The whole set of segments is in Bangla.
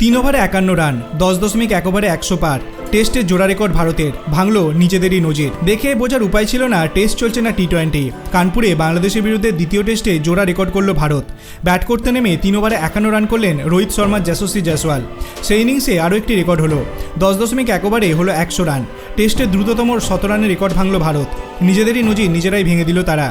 তিন ওভারে একান্ন রান, দশ দশমিক এক ওভারে একশো পার। টেস্টের জোড়া রেকর্ড ভারতের। ভাঙলো নিজেদেরই নজির। দেখে বোঝার উপায় ছিল না, টেস্ট চলছে না টি টোয়েন্টি কানপুরে বাংলাদেশের বিরুদ্ধে দ্বিতীয় টেস্টে জোড়া রেকর্ড করল ভারত। ব্যাট করতে নেমে তিন ওভারে একান্ন রান করলেন রোহিত শর্মা, যশস্বী জয়সওয়াল। সেই ইনিংসে আরও একটি রেকর্ড হলো। দশ দশমিক এক ওভারে হলো একশো রান। টেস্টের দ্রুততম শত রানের রেকর্ড ভাঙল ভারত। নিজেদেরই নজির, নিজেরাই ভেঙে দিল তারা।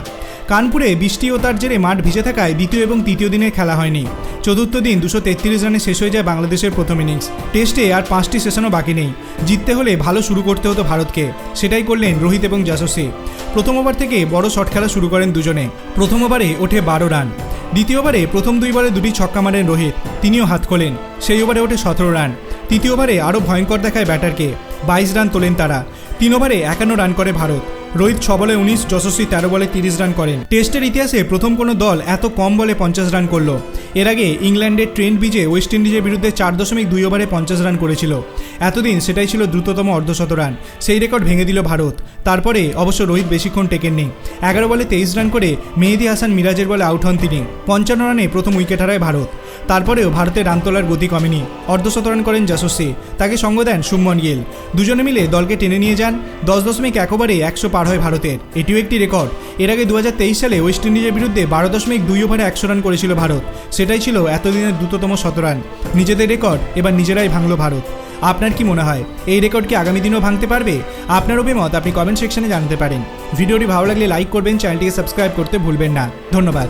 কানপুরে বৃষ্টি ও তার জেরে মাঠ ভিজে থাকায় দ্বিতীয় এবং তৃতীয় দিনের খেলা হয়নি। চতুর্থ দিন দুশো তেত্রিশ রানে শেষ হয়ে যায় বাংলাদেশের প্রথম ইনিংস। টেস্টে আর পাঁচটি সেশনও বাকি নেই। জিততে হলে ভালো শুরু করতে হতো ভারতকে। সেটাই করলেন রোহিত এবং যশস্বী প্রথম ওভার থেকে বড় শট খেলা শুরু করেন দুজনে। প্রথম ওভারে ওঠে বারো রান। দ্বিতীয় ওভারে প্রথম দুই বলে দুটি ছক্কা মারেন রোহিত। তিনিও হাত খোলেন। সেই ওভারে ওঠে সতেরো রান। তৃতীয় ওভারে আরও ভয়ঙ্কর দেখায় ব্যাটারকে। বাইশ রান তোলেন তারা। তিন ওভারে একান্ন রান করে ভারত। রোহিত ছ বলে উনিশ, যশস্বী তেরো বলে তিরিশ রান করেন। টেস্টের ইতিহাসে প্রথম কোনো দল এত কম বলে পঞ্চাশ রান করল। এর আগে ইংল্যান্ডের ট্রেন্ট বিজে ওয়েস্ট ইন্ডিজের বিরুদ্ধে চার দশমিক দুই ওভারে পঞ্চাশ রান করেছিল। এতদিন সেটাই ছিল দ্রুততম অর্ধশত রান। সেই রেকর্ড ভেঙে দিল ভারত। তারপরে অবশ্য রোহিত বেশিক্ষণ টেকেননি। এগারো বলে তেইশ রান করে মেহেদি হাসান মিরাজের বলে আউট হন তিনি। পঞ্চান্ন রানে প্রথম উইকেট হারায় ভারত। তারপরেও ভারতের রান তোলার গতি কমেনি। অর্ধশত রান করেন যশস্বী। তাকে সঙ্গ দেন শুভমন গিল। দুজনে মিলে দলকে টেনে নিয়ে যান। দশ দশমিক এক ওভারে একশো পার হয় ভারতের। এটিও একটি রেকর্ড। এর আগে দু হাজার তেইশ সালে ওয়েস্ট ইন্ডিজের বিরুদ্ধে বারো দশমিক দুই ওভারে একশো রান করেছিল ভারত। সেটাই ছিল এতদিনের দ্রুততম শতরান। নিজেদের রেকর্ড, এবার নিজেরাই ভাঙল ভারত। আপনার কি মনে হয়, এই রেকর্ড কি আগামী দিনেও ভাঙতে পারবে? আপনার অভিমত আপনি কমেন্ট সেকশনে জানতে পারেন। ভিডিওটি ভালো লাগলে লাইক করবেন, চ্যানেলটিকে সাবস্ক্রাইব করতে ভুলবেন না। ধন্যবাদ।